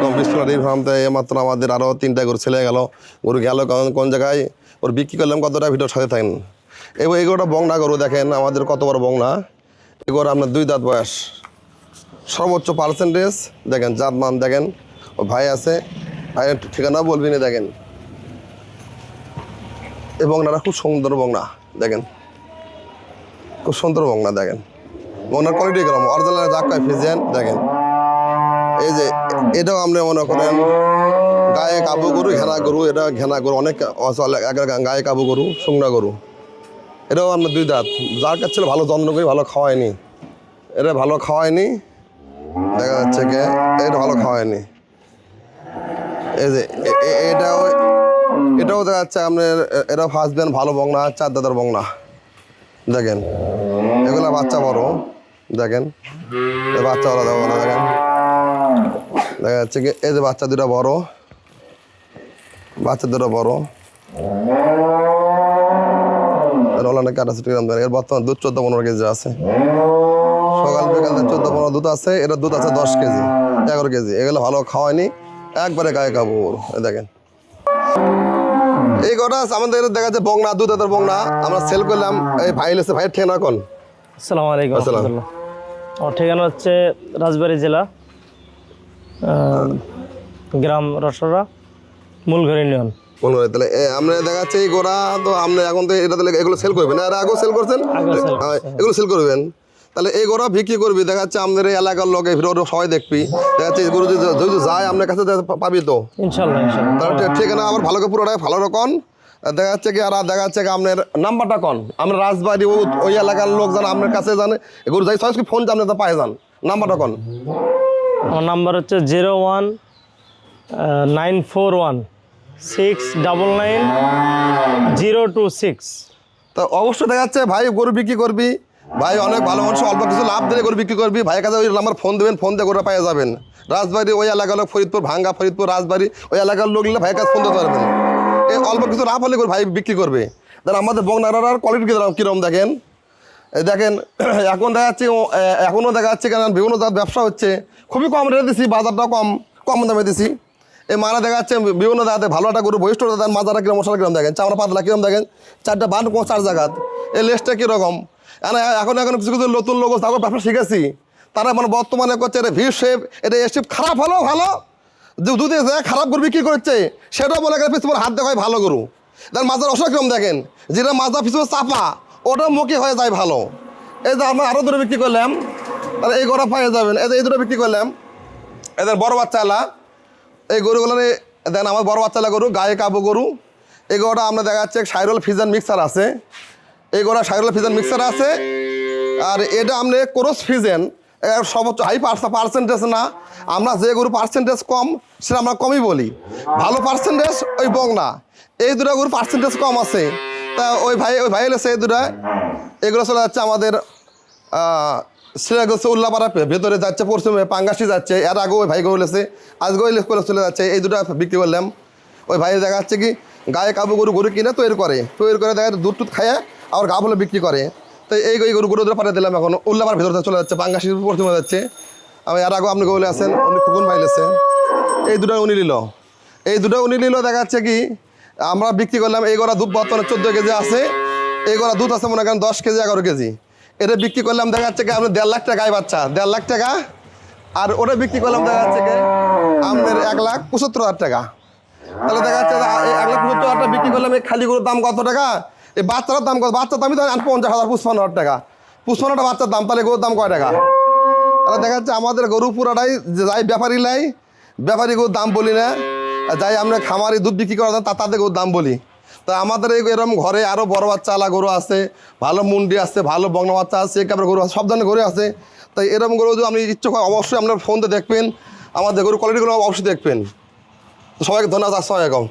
আলাইকুম বিসমুল্লাহ রহমতে মাত্র আমাদের আরও তিনটা গরু ছেলে গেল। গরু গেল কোন কোন জায়গায়? ওর বিক্রি করলাম কতটা? ভিডিওর সাথে থাকেন। এবার এই গরুটা বংনা গরু দেখেন, আমাদের কত বড় বংনা। এই গরু আপনার দুই দাঁত বয়স। সর্বোচ্চ পার্সেন্টেজ দেখেন জাত মান দেখেন। ও ভাই আছে। ভাইয়ের ঠিকানা বলবি না দেখেন। এই বংনাটা খুব সুন্দর বংনা, দেখেন। খুব সুন্দর বংনা, দেখেন। বংনার কোয়ালিটি কেরম অরিজিনাল জাক্কায় ফিজিয়ান, দেখেন। এটাও আপনি মনে করেন গায়ে কাবু গরু ঘেনা গরু, এটা ঘেনা গরু, অনেক গায়ে কাবু গরু, শুকনা গরু। এটাও আপনার দুই দাঁত। যার কাছে ছিল ভালো যত্ন করি, ভালো খাওয়ায়নি। এটা ভালো খাওয়ায়নি, দেখা যাচ্ছে কে এটা ভালো খাওয়ায়নি। এই যে এটাও এটাও দেখা যাচ্ছে আপনার এ- এটাও ফার্স্ট ব্যান ভালো বংনা চার দাদার বংনা। দেখেন, এগুলো বাচ্চা বড়, দেখেন। বাচ্চা বড় দেখেন। দেখা যাচ্ছে কি এই যে বাচ্চা দুটো বড়। বাচ্চা দুটো বড়। এর বর্তমান দুধ চোদ্দ পনেরো কেজি আছে। সকাল বিকাল চোদ্দ পনেরো দুধ আছে এটা দুধ আছে দশ কেজি এগারো কেজি। এগুলো ভালো খাওয়ায়নি একবারে গায়ে দেখেন। এই কটা আমাদের দেখা যাচ্ছে বংনা দুধ এদের বংনা। আমরা সেল করলাম এই ভাই লেসে ভাইয়ের ঠিকানা কোন? আসসালামু আলাইকুম আসসালাম। আমার ঠিকানা হচ্ছে রাজবাড়ী জেলা। গ্রাম রসরা মূলঘর ইউনিয়ন মনে হয় তাহলে আমরা দেখা যাচ্ছে এই গোড়া তো আপনি এখন তো এটা তাহলে এগুলো সেল করবেন আর আগেও সেল করছেন? sell আহ, এগুলো সেল করবেন। তাহলে এই গোড়া বিক্রি করবি দেখা যাচ্ছে আমাদের এই এলাকার লোক ভিডিও সবাই দেখবি। দেখা যাচ্ছে গরু যদি যায় আপনার কাছে পাবি তো? ইনশাল্লাহ তাহলে ঠিক- ঠিকানা আবার ভালো করে পুরোটাই ভালো রকম। দেখা যাচ্ছে কি আর দেখা যাচ্ছে কি আপনার নাম্বারটা কন? আমরা রাজবাড়ি ওই এলাকার লোক জানে আপনার কাছে জানে। এই গরু যাই সবাই ফোন আপনি তো পায়ে যান। নাম্বারটা কন? আমার নাম্বার হচ্ছে zero one nine four one, six double nine, zero two six. তো অবশ্যই দেখা যাচ্ছে ভাই গরু বিক্রি করবি। ভাই অনেক ভালো মানুষ, অল্প কিছু লাভ দিলে গরু বিক্রি করবি। ভাইয়ের কাছে ওই নাম্বার ফোন দেবেন ফোন দিয়ে গরু পেয়ে যাবেন। রাজবাড়ি ওই এলাকার লোক, ফরিদপুর, ভাঙ্গা ফরিদপুর, রাজবাড়ি ওই এলাকার লোক নিলে ভাইয়ের কাছে ফোন দিতে পারবেন। এই অল্প কিছু লাভ হলে ভাই বিক্রি করবে। তাহলে আমাদের বংনারার কোয়ালিটি কীরকম দেখেন? দেখেন, এখন দেখা যাচ্ছে এখনও দেখা যাচ্ছে কেন, বিভিন্ন জাত ব্যবসা হচ্ছে। খুবই কম রেটে দিছি, বাজারটাও কম কম দামে দিছি। এই মারা দেখা যাচ্ছে বিভিন্ন জায়গাতে ভালো একটা গরু বৈষ্ঠ দেন মাজারা কিরম মশলা কিরম দেখেন, চামড়া পাতলা কিরম দেখেন, চারটা বান কোন চার জায়গাত এই লেসটা কীরকম? এখন এখন কিছু কিছু নতুন লোক তারপর ব্যবসা শিখেছি। তারা মানে বর্তমানে করছে, এটা ভি শেপ এটা এ শেপ খারাপ হলো ভালো। যে দুধে যে খারাপ গরু বিক্রি করছে, সেটাও বলে গেলে পিছনে হাত দেখায় ভালো গরু। তার মাজার অসুখ কিরম দেখেন? যেটা মাজা পিছনে চাপা ওটা মুখে হয়ে যায় ভালো। এই যে আমরা আরও দূরে বিক্রি করলাম, তাহলে এই গরু পেয়ে যাবেন এই যে এই দুটো বিক্রি করলাম এদের বড় বাচ্চা এলা এই গরুগুলো দেন আমার বড় বাচ্চালা গরু, গায়ে কাবু গরু। এই গরুটা আমরা দেখা যাচ্ছে সাইরল ফিজান মিক্সার আছে। এই গরুটা সাইরল ফিজান মিক্সার আছে। আর এটা আপনি ক্রস ফিজেন সর্বোচ্চ হাই পার্সেন্টেজ না। আমরা যে গরু পার্সেন্টেজ কম, সেটা আমরা কমই বলি। ভালো পার্সেন্টেজ ওই বংনা এই দুটো গরু পার্সেন্টেজ কম আছে। তা ওই ভাই ওই ভাই এই দুটা। এগুলো চলে যাচ্ছে আমাদের হচ্ছে উল্লাপাড়া ভেতরে যাচ্ছে, পশ্চিমে পাঙ্গাসি যাচ্ছে। এর আগেও ওই ভাই গেছে আজকেও ইলেস করে চলে যাচ্ছে। এই দুটা বিক্রি করলাম। ওই ভাই দেখা যাচ্ছে কি, গায়ে কাবু গরু গরু কিনে তৈরি করে। তৈরি করে দেখা দুধ টুধ খায় আর গা বলে বিক্রি করে। তো এই এই গরু গরু পাঠিয়ে দিলাম এখন। উল্লাপাড়ার ভেতরে চলে যাচ্ছে, পাঙ্গাসি পশ্চিমে যাচ্ছে। আমি এর আগেও আপনি গৌলে আছেন, উনি খুকুন ভাই লেছে। এই দুটো উনি নিল। এই দুটো উনি নিল, দেখা যাচ্ছে কি আমরা বিক্রি করলাম, এই গড়া দুধ বর্তমানে চোদ্দ কেজি আছে, এই গড়া দুধ আছে মনে করেন দশ কেজি, এগারো কেজি। এটা বিক্রি করলাম, দেখা যাচ্ছে কি আপনার দেড় লাখ টাকা গায়ে বাচ্চা, দেড় লাখ টাকা। আর ওটা বিক্রি করলাম, দেখা যাচ্ছে কি আমাদের এক লাখ পঁচাত্তর হাজার টাকা। তাহলে দেখা যাচ্ছে এক লাখ পঁচাত্তর হাজার বিক্রি করলাম, এই খালি গরুর দাম কত টাকা? এই বাচ্চাটার দাম কত? বাচ্চার দামই তো পঞ্চাশ হাজার পুষ্পান্ন হাজার টাকা। পুষ্পান্নটা বাচ্চার দাম, তাহলে গরুর দাম কয় টাকা? তাহলে দেখা যাচ্ছে আমাদের গরু পুরাটাই যাই ব্যাপারী লাই, ব্যাপারী গরুর দাম বলি না। যাই আমরা খামারে দুধ বিক্রি করা তা তাদের দাম বলি। তো আমাদের এরকম ঘরে আরও বড় বাচ্চা আলা গরু আছে, ভালো মুন্ডি আছে, ভালো বংলা বাচ্চা আছে একেবারে গরু আছে, সব ধরনের গরু আছে। তাই এরকম গরু যদি আপনি ইচ্ছুক হয় অবশ্যই আপনার ফোনতে দেখবেন, আমাদের গরু কোয়ালিটিগুলো অবশ্যই দেখবেন। সবাইকে ধন্যবাদ আসসালামাইকুম